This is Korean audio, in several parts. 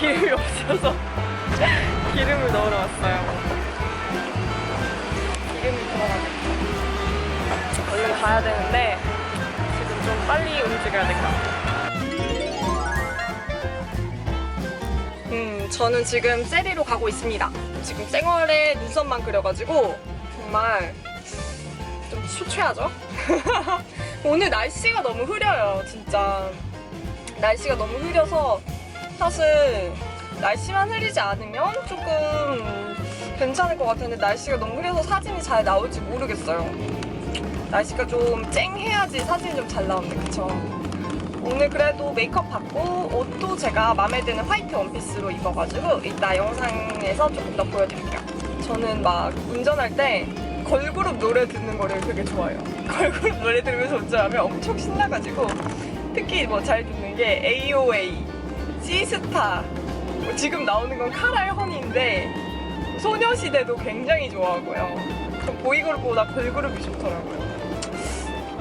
기름이 없어서 기름을 넣으러 왔어요. 기름이 들어가네. 얼른 가야 되는데 지금 좀 빨리 움직여야 될 것 같아요. 음, 저는 지금 세리로 가고 있습니다. 지금 쌩얼에 눈썹만 그려가지고 정말 좀 초췌하죠? 오늘 날씨가 너무 흐려요, 진짜. 날씨가 너무 흐려서 사실 날씨만 흐리지 않으면 조금 괜찮을 것 같은데 날씨가 너무 흐려서 사진이 잘 나올지 모르겠어요. 날씨가 좀 쨍해야지 사진이 좀 잘 나오는데, 그쵸? 오늘 그래도 메이크업 받고 옷도 제가 마음에 드는 화이트 원피스로 입어가지고 이따 영상에서 조금 더 보여드릴게요. 저는 막 운전할 때 걸그룹 노래 듣는 거를 되게 좋아해요. 걸그룹 노래 들으면서 운전하면 엄청 신나가지고 특히 뭐 잘 듣는 게 AOA, G스타, 뭐 지금 나오는 건 카라의 허니인데 소녀시대도 굉장히 좋아하고요. 전 보이그룹보다 걸그룹이 좋더라고요.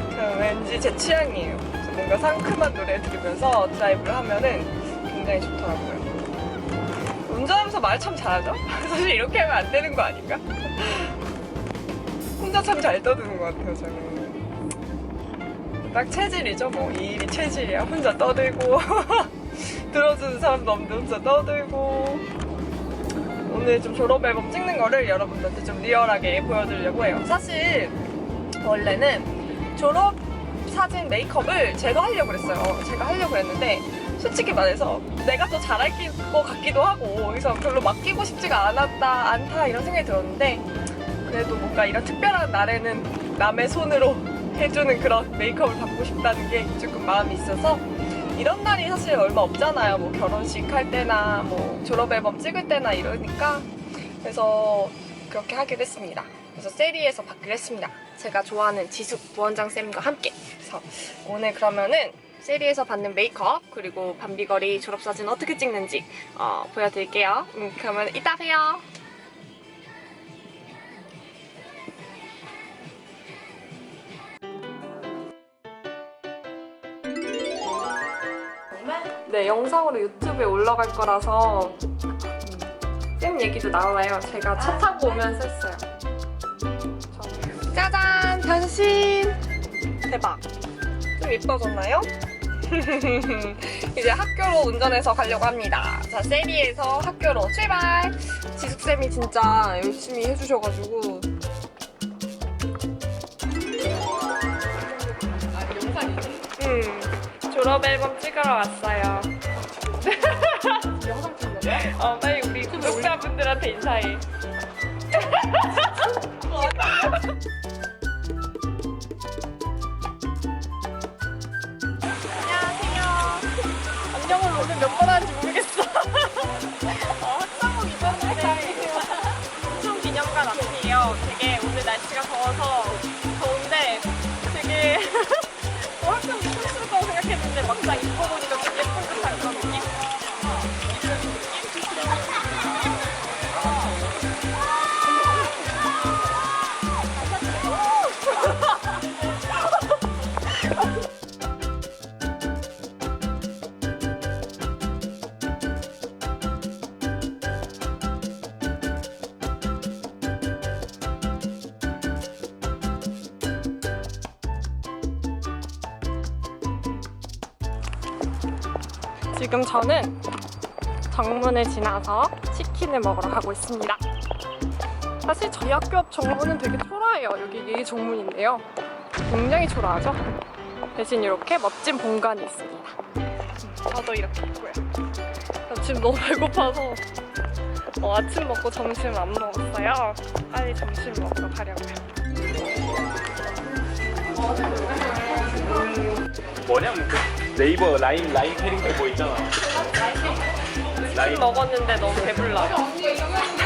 그 왠지 제 취향이에요. 뭔가 상큼한 노래 들으면서 드라이브를 하면은 굉장히 좋더라고요. 운전하면서 말 참 잘하죠? 사실 이렇게 하면 안 되는 거 아닌가? 혼자 참 잘 떠드는 것 같아요, 저는. 딱 체질이죠, 뭐. 이 일이 체질이야. 혼자 떠들고. 들어주는 사람도 없는데 혼자 떠들고. 오늘 좀 졸업 앨범 찍는 거를 여러분들한테 좀 리얼하게 보여드리려고 해요. 사실, 원래는 졸업 사진 메이크업을 제가 하려고 그랬어요. 제가 하려고 했는데 솔직히 말해서 내가 더 잘할 것 같기도 하고 그래서 별로 맡기고 싶지가 않았다 않다 이런 생각이 들었는데 그래도 뭔가 이런 특별한 날에는 남의 손으로 해주는 그런 메이크업을 받고 싶다는 게 조금 마음이 있어서 이런 날이 사실 얼마 없잖아요. 뭐 결혼식 할 때나 뭐 졸업 앨범 찍을 때나 이러니까 그래서 그렇게 하게 됐습니다. 그래서 세리에서 받기로 했습니다. 제가 좋아하는 지숙 부원장 쌤과 함께. 그래서 오늘 그러면은 세리에서 받는 메이크업 그리고 밤비거리 졸업사진 어떻게 찍는지 어, 보여드릴게요. 음, 그러면 이따 봬요. 네, 영상으로 유튜브에 올라갈 거라서 음, 쌤 얘기도 나와요. 제가 차 타고 오면서 했어요. 짜잔! 변신! 대박! 좀 예뻐졌나요? 이제 학교로 운전해서 가려고 합니다. 자, 세리에서 학교로 출발! 지숙쌤이 진짜 열심히 해주셔가지고. 졸업 앨범 찍으러 왔어요. 영상 찍는 어, 빨리 우리 구독자분들한테 인사해. 안녕하세요. 안녕을 오늘 몇번 지금 저는 정문을 지나서 치킨을 먹으러 가고 있습니다. 사실 저희 학교 앞 정문은 되게 초라해요. 여기 예의 정문인데요. 굉장히 초라하죠? 대신 이렇게 멋진 공간이 있습니다. 저도 이렇게 있고요. 저 지금 너무 배고파서 어, 아침 먹고 점심 안 먹었어요. 빨리 점심 먹으러 가려고요. 뭐냐면 그 네이버 라인 라인 캐릭터 뭐 있잖아. 치킨 먹었는데 너무 배불러요.